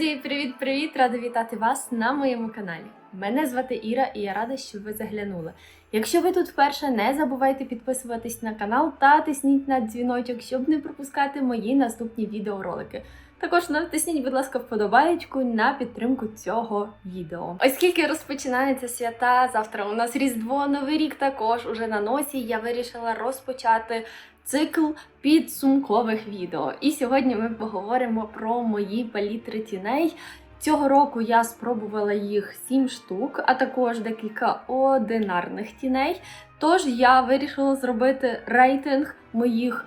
Друзі, привіт-привіт! Рада вітати вас на моєму каналі. Мене звати Іра і я рада, що ви заглянули. Якщо ви тут вперше, не забувайте підписуватись на канал та тисніть на дзвіночок, щоб не пропускати мої наступні відеоролики. Також натисніть, будь ласка, вподобаєчку на підтримку цього відео. Оскільки розпочинаються свята, завтра у нас Різдво, Новий рік також уже на носі. Я вирішила розпочати цикл підсумкових відео. І сьогодні ми поговоримо про мої палітри тіней. Цього року я спробувала їх 7 штук, а також декілька одинарних тіней. Тож я вирішила зробити рейтинг моїх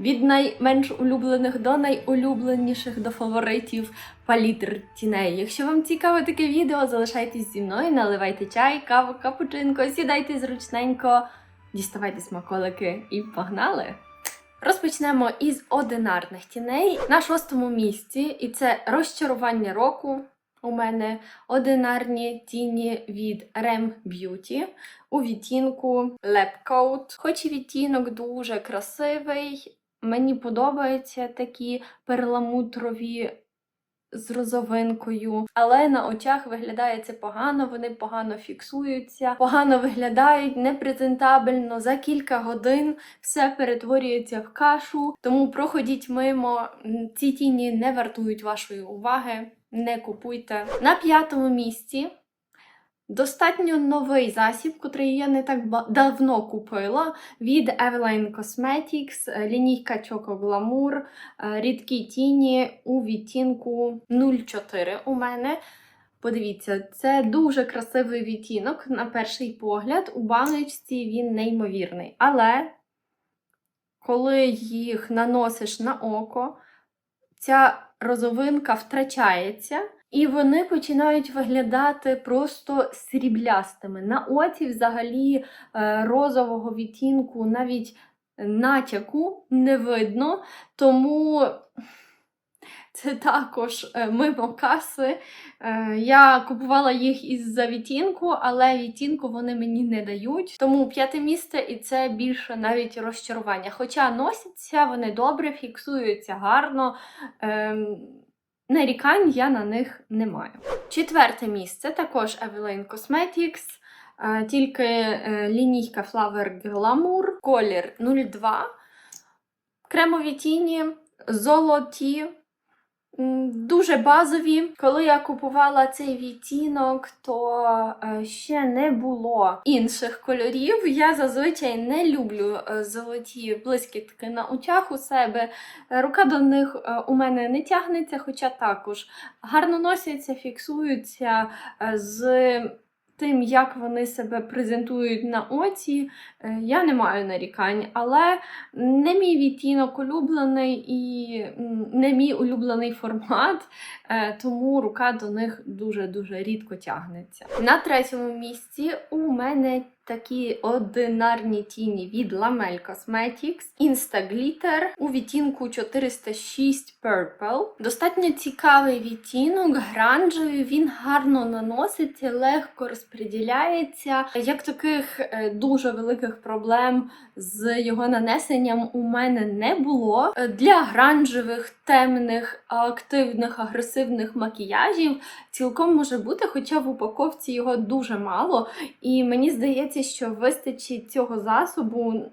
від найменш улюблених до найулюбленіших до фаворитів палітр тіней. Якщо вам цікаве таке відео, залишайтесь зі мною, наливайте чай, каву, капучинко, сідайте зручненько, діставайте смаколики і погнали! Розпочнемо із одинарних тіней на шостому місці, і це розчарування року. У мене одинарні тіні від Rem Beauty у відтінку Lab Coat. Хоч і відтінок дуже красивий, мені подобаються такі перламутрові з розовинкою, але на очах виглядає це погано, вони погано фіксуються, погано виглядають, непрезентабельно. За кілька годин все перетворюється в кашу. Тому проходіть мимо. Ці тіні не вартують вашої уваги. Не купуйте. На п'ятому місці достатньо новий засіб, котрий я не так давно купила від Eveline Cosmetics, е, лінійка Choco Glamour, е, рідкі тіні у відтінку 04 у мене. Подивіться, це дуже красивий відтінок на перший погляд. У баночці він неймовірний. Але коли їх наносиш на око, ця розовинка втрачається, і вони починають виглядати просто сріблястими. На оці взагалі е, розового відтінку навіть натяку не видно, тому це також е, мимо каси. Е, Я купувала їх із-за відтінку, але відтінку вони мені не дають. Тому п'яте місце і це більше навіть розчарування. Хоча носяться вони добре, фіксуються гарно. Нарікань я на них не маю. Четверте місце також Eveline Cosmetics. е, Тільки е, лінійка Flower Glamour, колір 02. Кремові тіні, золоті, дуже базові. Коли я купувала цей відтінок, то е, ще не було інших кольорів. Я зазвичай не люблю е, золоті блискітки на очах у себе. Рука до них е, у мене не тягнеться, хоча також гарно носяться, фіксуються з тим, як вони себе презентують на оці. Е, Я не маю нарікань, але не мій відтінок улюблений і не мій улюблений формат, е, тому рука до них дуже-дуже рідко тягнеться. На третьому місці у мене такі одинарні тіні від Lamel Cosmetics Insta Glitter у відтінку 406 Purple. Достатньо цікавий відтінок, гранжевий, він гарно наноситься, легко розподіляється. Як таких е, дуже великих проблем з його нанесенням у мене не було. Е, Для гранжевих, темних, активних, агресивних макіяжів цілком може бути, хоча в упаковці його дуже мало. І мені здається, що вистачить цього засобу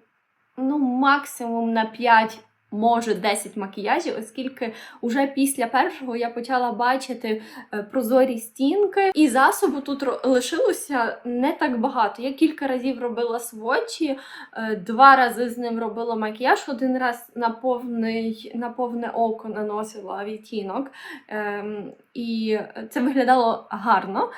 ну, максимум на 5. Може 10 макіяжів, оскільки вже після першого я почала бачити е, прозорі стінки, і засобу тут лишилося не так багато. Я кілька разів робила свочі, е, два рази з ним робила макіяж, один раз на, повний, на повне око наносила відтінок. Ем, і це виглядало гарно,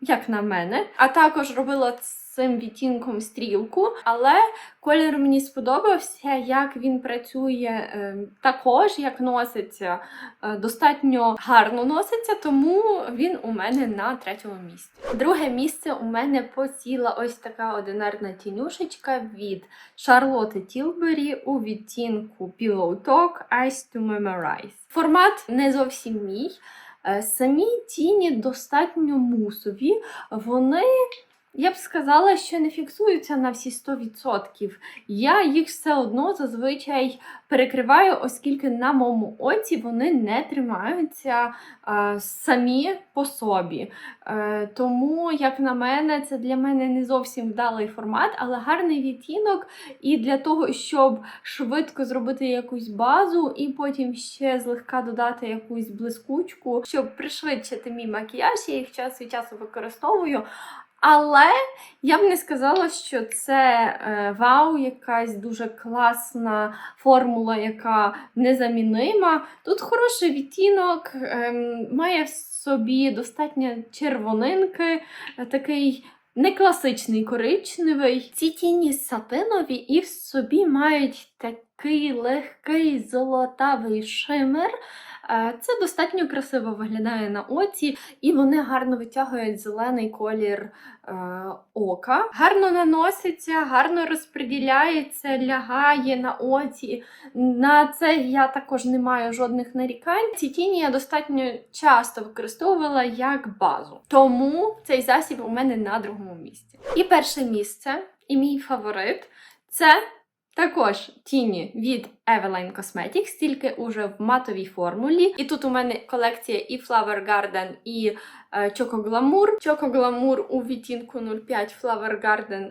як на мене. А також робила цим відтінком стрілку, але колір мені сподобався, як він працює ем, також, як носиться, е, достатньо гарно носиться, тому він у мене на третьому місці. Друге місце у мене посіла ось така одинарна тінюшечка від Шарлотти Тілбері у відтінку Pillow Talk Eyes to Memorize. Формат не зовсім мій. Е, Самі тіні достатньо мусові, вони я б сказала, що не фіксуються на всі 100%. Я їх все одно зазвичай перекриваю, оскільки на моєму оці вони не тримаються е, самі по собі. Е, тому, як на мене, це для мене не зовсім вдалий формат, але гарний відтінок. І для того, щоб швидко зробити якусь базу, і потім ще злегка додати якусь блискучку, щоб пришвидшити мій макіяж, я їх час від часу використовую. Але я б не сказала, що це е, вау, якась дуже класна формула, яка незамінима. Тут хороший відтінок, ем, має в собі достатньо червонинки, е, такий не класичний коричневий. Ці тіні сатинові і в собі мають такий легкий золотавий шимер. Е, Це достатньо красиво виглядає на оці, і вони гарно витягують зелений колір е, ока. Гарно наноситься, гарно розподіляється, лягає на оці. На це я також не маю жодних нарікань. Ці тіні я достатньо часто використовувала як базу. Тому цей засіб у мене на другому місці. І перше місце, і мій фаворит це також тіні від Eveline Cosmetics, тільки уже в матовій формулі. І тут у мене колекція і Flower Garden, і е, Choco Glamour. Choco Glamour у відтінку 05, Flower Garden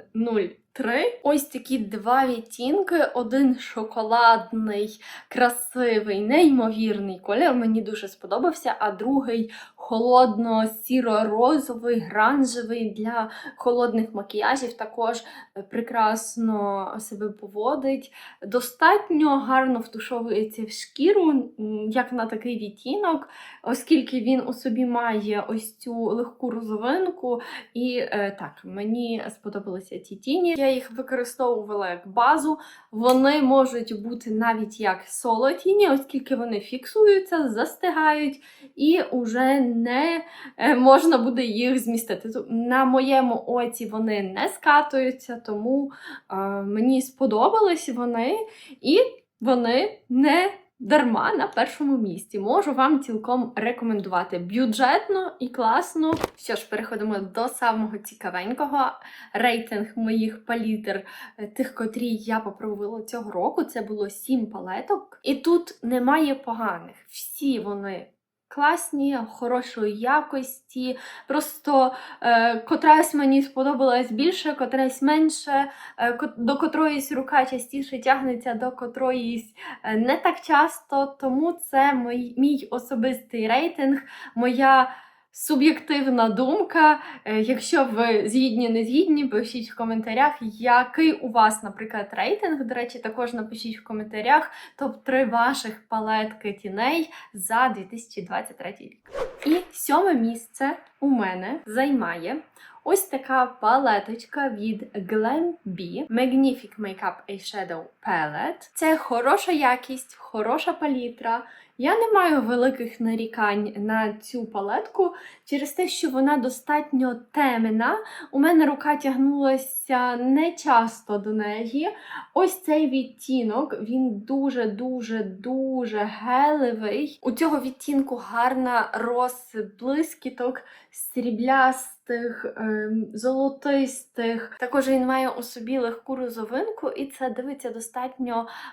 03. Ось такі два відтінки: один шоколадний, красивий, неймовірний колір. Мені дуже сподобався, а другий холодно-сіро-розовий, гранжевий для холодних макіяжів. Також е, прекрасно себе поводить. Достатньо гарно втушовується в шкіру, як на такий відтінок, оскільки він у собі має ось цю легку розовинку. І е, так, мені сподобалися ці тіні. Я їх використовувала як базу. Вони можуть бути навіть як соло тіні, оскільки вони фіксуються, застигають і вже не е, можна буде їх змістити. На моєму оці вони не скатуються, тому е, мені сподобались вони, і вони не дарма на першому місці. Можу вам цілком рекомендувати бюджетно і класно. Що ж, переходимо до самого цікавенького. Рейтинг моїх палітр, е, тих, котрі я попробувала цього року. Це було 7 палеток. І тут немає поганих. Всі вони. Класні, хорошої якості. Просто е, котрась мені сподобалась більше, котрась менше, е, до котроїсь рука частіше тягнеться, до котроїсь е, не так часто. Тому це мій, мій особистий рейтинг, моя суб'єктивна думка. Е, якщо ви згідні, не згідні, пишіть в коментарях, який у вас, наприклад, рейтинг. До речі, також напишіть в коментарях топ-3 ваших палетки тіней за 2023 рік. І сьоме місце у мене займає ось така палеточка від Glam B Magnific Makeup Eyeshadow Palette. Це хороша якість, хороша палітра. Я не маю великих нарікань на цю палетку через те, що вона достатньо темна. У мене рука тягнулася не часто до неї. Ось цей відтінок, він дуже-дуже дуже гелевий. У цього відтінку гарна розблискіток сріблястих, ем, золотистих. Також він має у собі легку розовинку, і це дивиться достатньо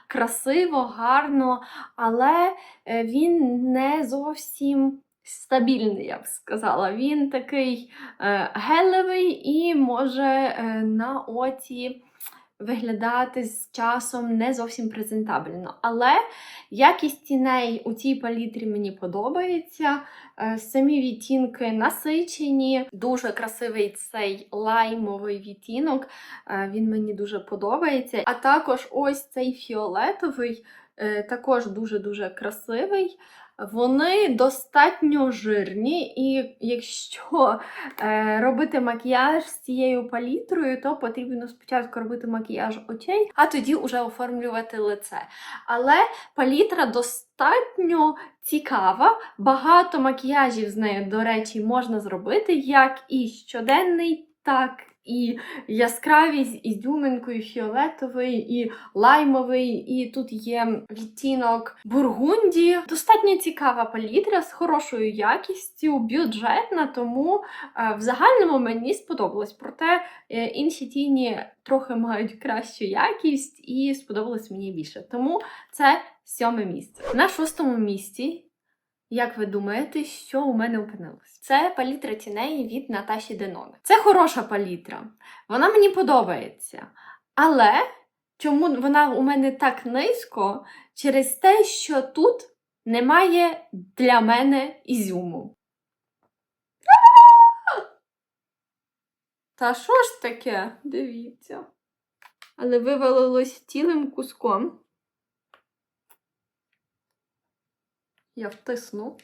красиво, гарно, але е, він не зовсім. Стабільний, я б сказала. Він такий е, гелевий і може е, на оці виглядати з часом не зовсім презентабельно. Але якість тіней у цій палітрі мені подобається. Е, Самі відтінки насичені, дуже красивий цей лаймовий відтінок. е, Він мені дуже подобається. А також ось цей фіолетовий, е, також дуже-дуже красивий. Вони достатньо жирні, і якщо е, робити макіяж з цією палітрою, то потрібно спочатку робити макіяж очей, а тоді вже оформлювати лице. Але палітра достатньо цікава. Багато макіяжів з нею, до речі, можна зробити як і щоденний, так і яскраві з ізюминкою, фіолетовий, і лаймовий, і тут є відтінок бургунді. Достатньо цікава палітра з хорошою якістю, бюджетна, тому е, в загальному мені сподобалось. Проте е, інші тіні трохи мають кращу якість і сподобалось мені більше. Тому це сьоме місце. На шостому місці. Як ви думаєте, що у мене опинилось? Це палітра тіней від Наташі Деноне. Це хороша палітра. Вона мені подобається. Але чому вона у мене так низько? Через те, що тут немає для мене ізюму. Та що ж таке? Дивіться. Але вивалилось цілим куском. Я втисну.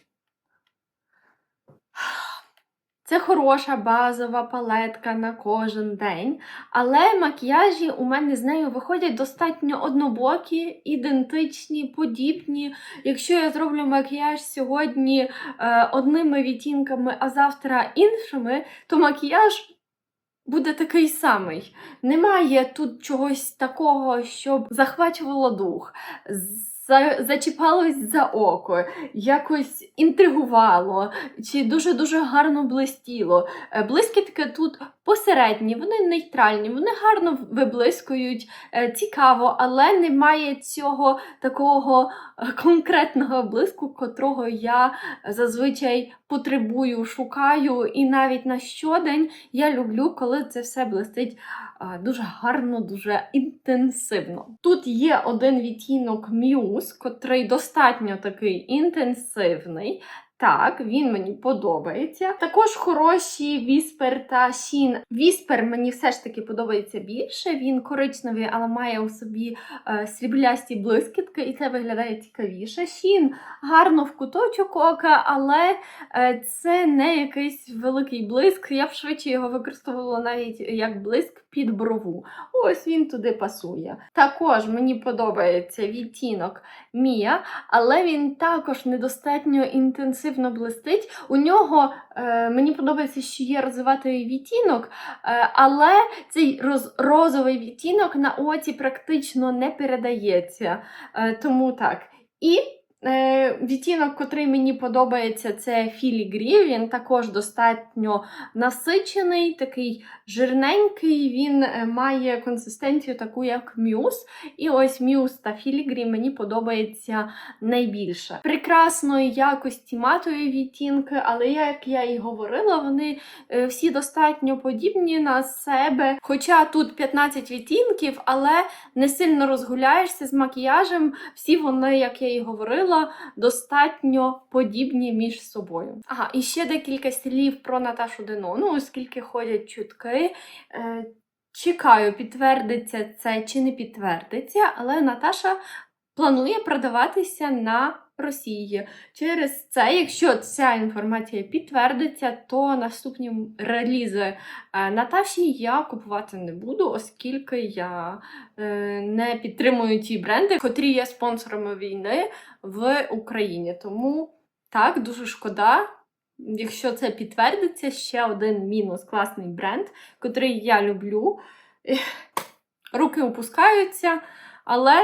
Це хороша базова палетка на кожен день, але макіяжі у мене з нею виходять достатньо однобокі, ідентичні, подібні. Якщо я зроблю макіяж сьогодні е, одними відтінками, а завтра іншими, то макіяж буде такий самий. Немає тут чогось такого, щоб захвачувало дух. За- Зачіпалось за око, якось інтригувало, чи дуже-дуже гарно блистіло. Е, Блискітки тут посередні, вони нейтральні, вони гарно виблискують, е, цікаво, але немає цього такого е, конкретного блиску, котрого я зазвичай потребую, шукаю, і навіть на щодень я люблю, коли це все блистить дуже гарно, дуже інтенсивно. Тут є один відтінок Muse, котрий достатньо такий інтенсивний. Так, він мені подобається. Також хороші Віспер та Шін. Віспер мені все ж таки подобається більше. Він коричневий, але має у собі е, сріблясті блискітки, і це виглядає цікавіше. Шін гарно в куточок ока, але е, це не якийсь великий блиск. Я б швидше його використовувала навіть як блиск під брову. Ось він туди пасує. Також мені подобається відтінок Мія, але він також недостатньо інтенсивно блистить. У нього е, мені подобається, що є розвиватий відтінок, е, але цей роз, розовий відтінок на оці практично не передається. Е, тому так. І відтінок, котрий мені подобається, це філігрі. Він також достатньо насичений, такий жирненький. Він е, має консистенцію таку, як мюс. І ось мюс та філігрі мені подобається найбільше. Прекрасної якості матові відтінки, але як я і говорила, вони е, всі достатньо подібні на себе. Хоча тут 15 відтінків, але не сильно розгуляєшся з макіяжем. Всі вони, як я і говорила, достатньо подібні між собою. Ага, і ще декілька слів про Наташу Денону, оскільки ходять чутки. Е, Чекаю, підтвердиться це чи не підтвердиться, але Наташа планує продаватися на Росії. Через це, якщо ця інформація підтвердиться, то наступні релізи е, Наташі я купувати не буду, оскільки я е, не підтримую ті бренди, котрі є спонсорами війни в Україні. Тому так, дуже шкода. Якщо це підтвердиться, ще один мінус класний бренд, котрий я люблю. Руки опускаються, але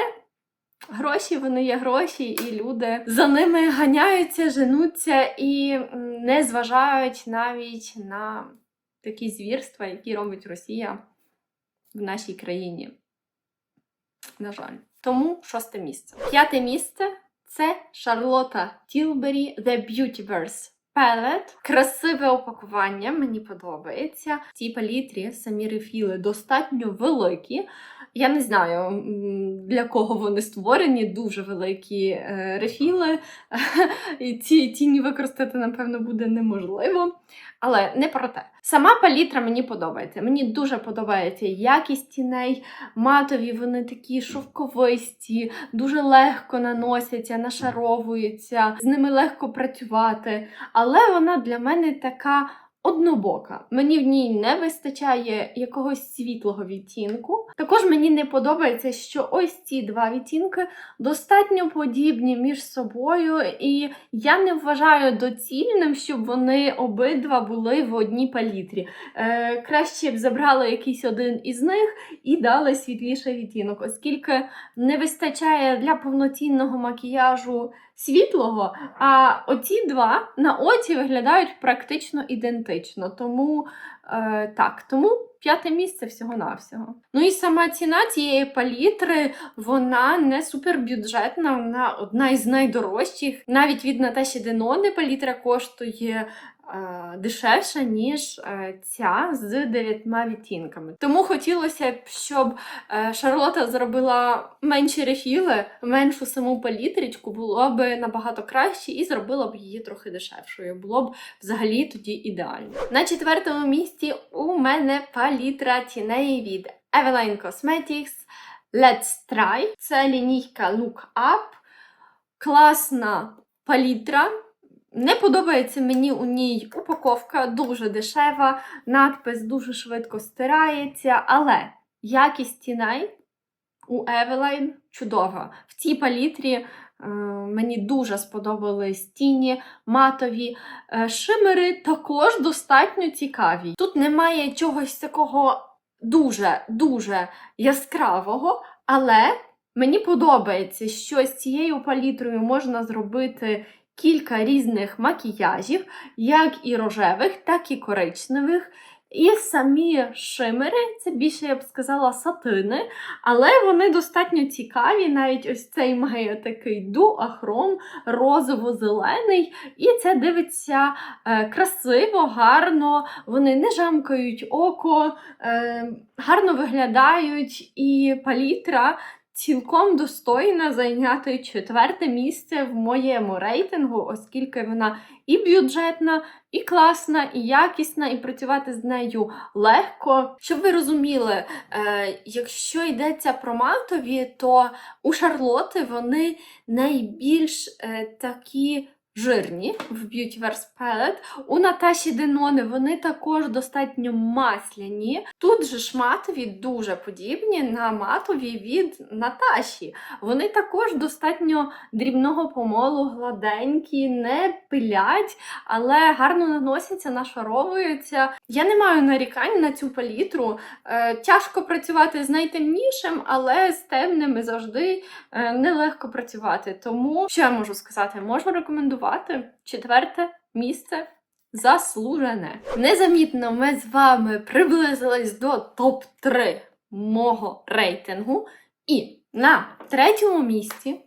гроші вони є гроші, і люди за ними ганяються, женуться і не зважають навіть на такі звірства, які робить Росія в нашій країні. На жаль. Тому шосте місце. П'яте місце це Шарлота Тілбері The Beautyverse Palette. Красиве опакування, мені подобається. В цій палітрі самі рефіли достатньо великі. Я не знаю, для кого вони створені, дуже великі е, рефіли. І ці тіні використати, напевно, буде неможливо. Але не про те. Сама палітра мені подобається. Мені дуже подобається якість тіней. Матові вони такі шовковисті, дуже легко наносяться, нашаровуються, з ними легко працювати. Але вона для мене така однобока. Мені в ній не вистачає якогось світлого відтінку. Також мені не подобається, що ось ці два відтінки достатньо подібні між собою, і я не вважаю доцільним, щоб вони обидва були в одній палітрі. Е, краще б забрали якийсь один із них і дали світліший відтінок, оскільки не вистачає для повноцінного макіяжу світлого, а оці два на оці виглядають практично ідентично. Тому е, так, тому п'яте місце всього-навсього. Ну і сама ціна цієї палітри, вона не супербюджетна, вона одна із найдорожчих. Навіть від Наташі Денони палітра коштує. Е, Дешевша, ніж е, ця з дев'ятьма відтінками. Тому хотілося б, щоб е, Шарлота зробила менші рефіли, меншу саму палітрічку, було б набагато краще і зробила б її трохи дешевшою. Було б взагалі тоді ідеально. На четвертому місці у мене палітра тіней від Eveline Cosmetics Let's Try. Це лінійка Look Up. Класна палітра. Не подобається мені у ній упаковка, дуже дешева, надпис дуже швидко стирається, але якість тіней у Eveline чудова. В цій палітрі е, мені дуже сподобались тіні, матові. Е, шимери також достатньо цікаві. Тут немає чогось такого дуже-дуже яскравого, але мені подобається, що з цією палітрою можна зробити кілька різних макіяжів, як і рожевих, так і коричневих. І самі шимери, це більше я б сказала сатини, але вони достатньо цікаві. Навіть ось цей має такий дуахром, розово-зелений, і це дивиться е, красиво, гарно, вони не жамкають око, е, гарно виглядають, і палітра цілком достойна зайняти четверте місце в моєму рейтингу, оскільки вона і бюджетна, і класна, і якісна, і працювати з нею легко. Щоб ви розуміли, е, якщо йдеться про матові, то у Шарлоти вони найбільш е, такі. Жирні в Beautyverse Palette. У Наташі Денони вони також достатньо масляні. Тут же ж матові дуже подібні на матові від Наташі. Вони також достатньо дрібного помолу, гладенькі, не пилять, але гарно наносяться, нашаровуються. Я не маю нарікань на цю палітру. Е, тяжко працювати з найтемнішим, але з темними завжди е, нелегко працювати. Тому що я можу сказати, можу рекомендувати четверте місце. Заслужене. Незамітно ми з вами приблизились до топ-3 мого рейтингу. І на третьому місці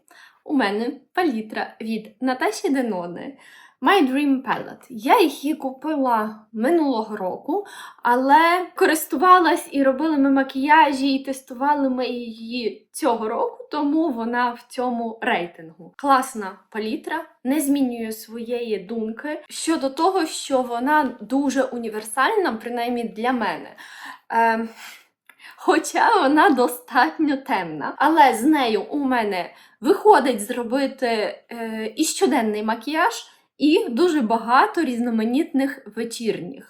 у мене палітра від Наташі Денони. My Dream Palette. Я її купила минулого року, але користувалась і робили ми макіяжі, і тестували ми її цього року, тому вона в цьому рейтингу. Класна палітра, не змінює своєї думки щодо того, що вона дуже універсальна, принаймні для мене. Е, Хоча вона достатньо темна, але з нею у мене виходить зробити е, і щоденний макіяж, і дуже багато різноманітних вечірніх.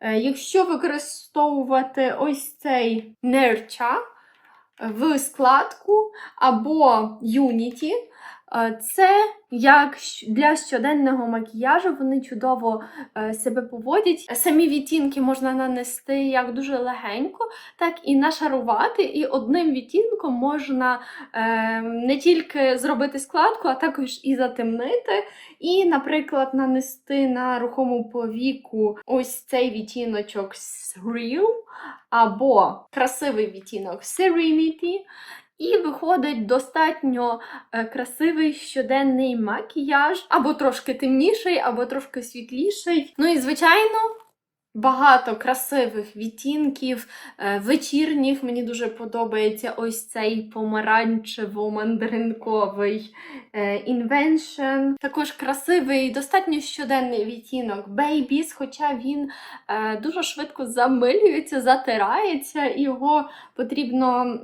Е, якщо використовувати ось цей нерча в складку або Unity, це як для щоденного макіяжу вони чудово е, себе поводять. Самі відтінки можна нанести як дуже легенько, так і нашарувати. І одним відтінком можна е, не тільки зробити складку, а також і затемнити. І, наприклад, нанести на рухому повіку ось цей відтіночок Thrill, або красивий відтінок Serenity. І виходить достатньо е, красивий щоденний макіяж, або трошки темніший, або трошки світліший. Ну і звичайно. Багато красивих відтінків, е, вечірніх. Мені дуже подобається ось цей помаранчево-мандаринковий Invention. Також красивий, достатньо щоденний відтінок Babies, хоча він е, дуже швидко замилюється, затирається, і його потрібно.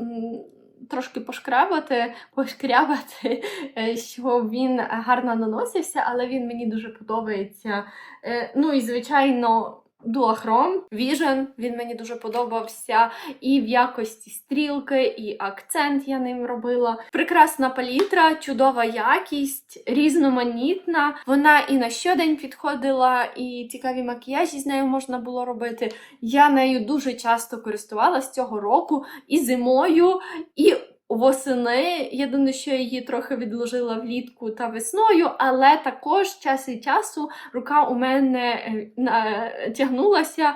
Трошки пошкрабати, пошкрябати, е, щоб він гарно наносився, але він мені дуже подобається. Е, Ну і звичайно, Дуахром Vision, він мені дуже подобався. І в якості стрілки, і акцент я ним робила. Прекрасна палітра, чудова якість, різноманітна. Вона і на щодень підходила, і цікаві макіяжі з нею можна було робити. Я нею дуже часто користувалась цього року і зимою, і восени. Єдине, що я її трохи відложила влітку та весною, але також час від часу рука у мене е, тягнулася.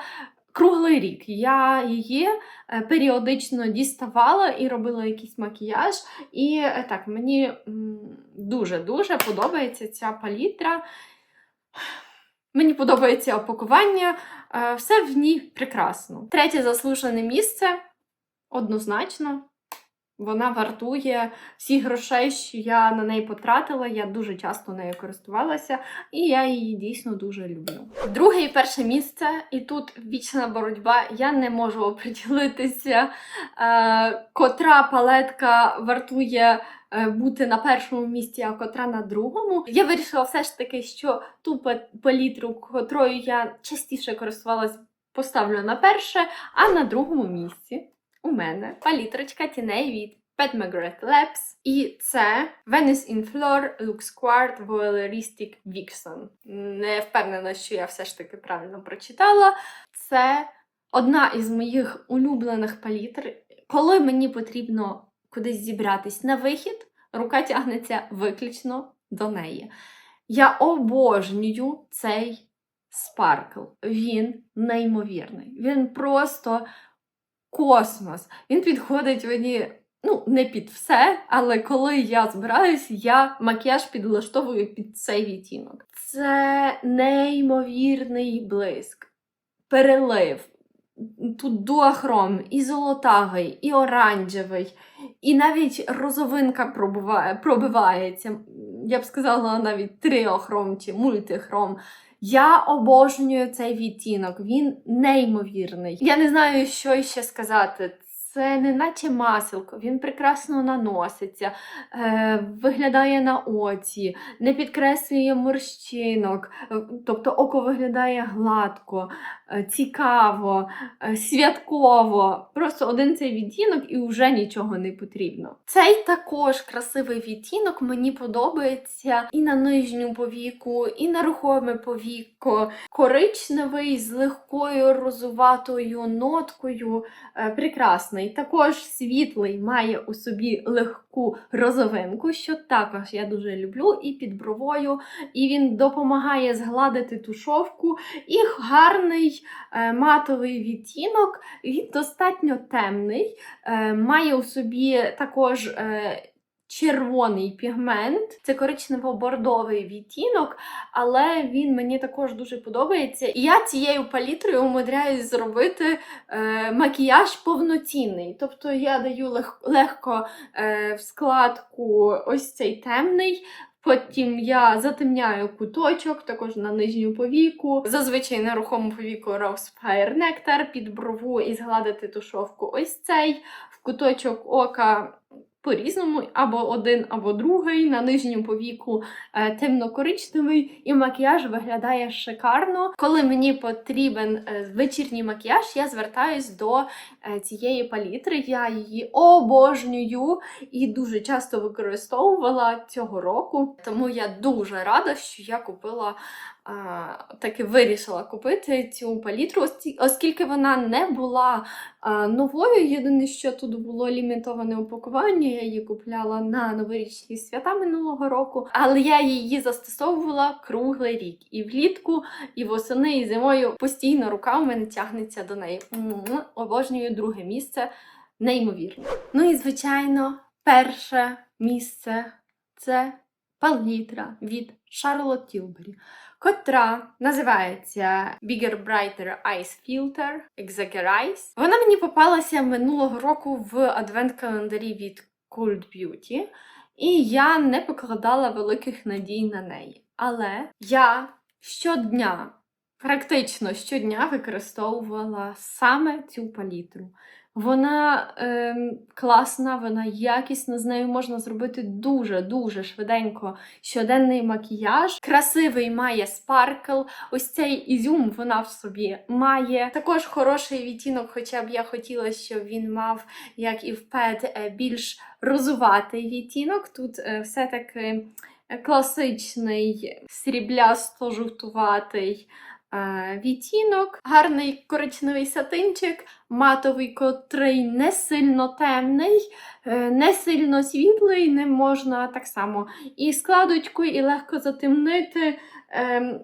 Круглий рік я її е, періодично діставала і робила якийсь макіяж. І е, так, мені дуже-дуже подобається ця палітра. Мені подобається опакування, все в ній прекрасно. Третє заслужене місце однозначно. Вона вартує всіх грошей, що я на неї потратила. Я дуже часто нею користувалася, і я її дійсно дуже люблю. Друге і перше місце, і тут вічна боротьба. Я не можу оприділитися, е, котра палетка вартує е, бути на першому місці, а котра на другому. Я вирішила все ж таки, що ту па- палітру, котрою я частіше користувалась, поставлю на перше, а на другому місці у мене палітрочка тіней від Pat McGrath Labs. І це Venice in Flor Lux Quart Voyeuristic Vixen. Не впевнена, що я все ж таки правильно прочитала. Це одна із моїх улюблених палітр. Коли мені потрібно кудись зібратись на вихід, рука тягнеться виключно до неї. Я обожнюю цей спаркл. Він неймовірний. Він просто космос. Він підходить мені. Ну, не під все, але коли я збираюсь, я макіяж підлаштовую під цей відтінок. Це неймовірний блиск, перелив. Тут дуахром, і золотавий, і оранжевий, і навіть розовинка пробиває, пробивається. Я б сказала, навіть тріохром чи мультихром. Я обожнюю цей відтінок, він неймовірний. Я не знаю, що ще сказати. Це не наче маселко, він прекрасно наноситься, е, виглядає на оці, не підкреслює морщинок, е, тобто око виглядає гладко, цікаво, е, святково. Просто один цей відтінок і вже нічого не потрібно. Цей також красивий відтінок мені подобається і на нижню повіку, і на рухоме повіко. Коричневий з легкою розуватою ноткою. Е, прекрасний. Також світлий має у собі легку розовинку, що також я дуже люблю, і під бровою, і він допомагає згладити тушовку. І гарний е, матовий відтінок, він достатньо темний, е, має у собі також. Е, Червоний пігмент, це коричнево-бордовий відтінок, але він мені також дуже подобається. І я цією палітрою умудряюсь зробити макіяж повноцінний. Тобто я даю лег- легко в складку ось цей темний. Потім я затемняю куточок, також на нижню повіку. Зазвичай на рухому повіку Rose Fire Nectar під брову і згладити тушовку ось цей. В куточок ока по-різному, або один, або другий. На нижньому повіку е, темно-коричневий, і макіяж виглядає шикарно. Коли мені потрібен е, вечірній макіяж, я звертаюсь до е, цієї палітри. Я її обожнюю і дуже часто використовувала цього року. Тому я дуже рада, що я купила. А, Таки вирішила купити цю палітру, оскільки вона не була а, новою. Єдине, що тут було лімітоване упакування, я її купляла на новорічні свята минулого року, але я її застосовувала круглий рік. І влітку, і восени, і зимою постійно рука у мене тягнеться до неї. Обожнюю друге місце. Неймовірно. Ну і звичайно, перше місце це палітра від Charlotte Tilbury, котра називається Bigger Brighter Ice Filter Ice. Вона мені попалася минулого року в адвент-календарі від Cold Beauty, і я не покладала великих надій на неї. Але я щодня практично щодня використовувала саме цю палітру. Вона ем, класна, вона якісна, з нею можна зробити дуже-дуже швиденько щоденний макіяж. Красивий має спаркл. Ось цей ізюм вона в собі має. Також хороший відтінок, хоча б я хотіла, щоб він мав, як і в пет, е, більш розуватий відтінок. Тут е, все-таки класичний сріблясто-жовтуватий е, відтінок, гарний коричневий сатинчик, матовий, котрий не сильно темний, е, не сильно світлий, не можна так само і складочкою, і легко затемнити. Ем,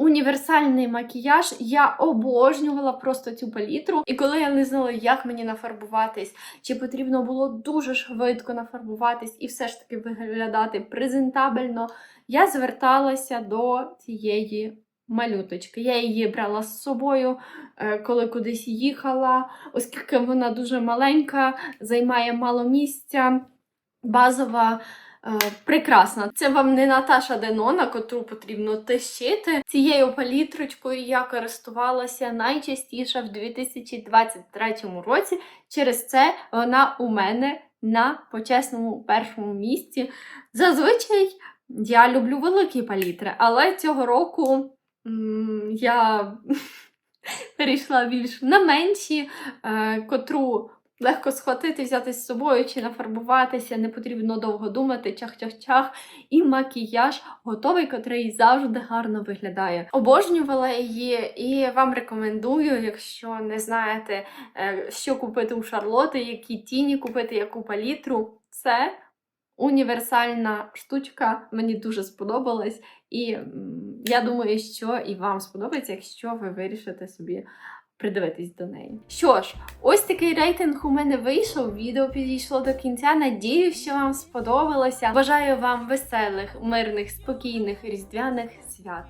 Універсальний макіяж. Я обожнювала просто цю палітру. І коли я не знала, як мені нафарбуватись, чи потрібно було дуже швидко нафарбуватись і все ж таки виглядати презентабельно, я зверталася до цієї малюточки. Я її брала з собою, е, коли кудись їхала, оскільки вона дуже маленька, займає мало місця, базова. е, Прекрасна. Це вам не Наташа Денона, котру потрібно тащити. Цією палітрочкою я користувалася найчастіше в 2023 році. Через це вона у мене на почесному першому місці. Зазвичай я люблю великі палітри, але цього року я перейшла більш на менші, е, котру легко схватити, взяти з собою чи нафарбуватися, не потрібно довго думати, чах-чах-чах. І макіяж готовий, котрий завжди гарно виглядає. Обожнювала її і вам рекомендую, якщо не знаєте, е, що купити у Шарлоти, які тіні купити, яку палітру. Це універсальна штучка, мені дуже сподобалась, і я думаю, що і вам сподобається, якщо ви вирішите собі придивитись до неї. Що ж, ось такий рейтинг у мене вийшов. Відео підійшло до кінця. Надію, що вам сподобалося. Бажаю вам веселих, мирних, спокійних різдвяних свят.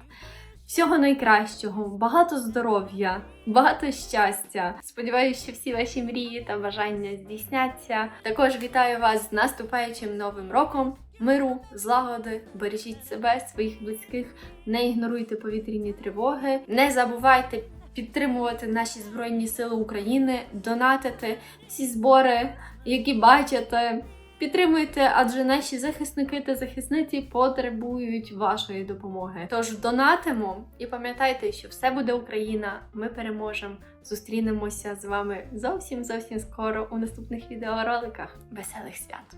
Всього найкращого, багато здоров'я, багато щастя. Сподіваюся, що всі ваші мрії та бажання здійсняться. Також вітаю вас з наступаючим новим роком. Миру, злагоди, бережіть себе, своїх близьких, не ігноруйте повітряні тривоги, не забувайте підтримувати наші Збройні Сили України, донатити ці збори, які бачите. Підтримуйте, адже наші захисники та захисниці потребують вашої допомоги. Тож донатимо і пам'ятайте, що все буде Україна. Ми переможемо. Зустрінемося з вами зовсім зовсім скоро у наступних відеороликах. Веселих свят!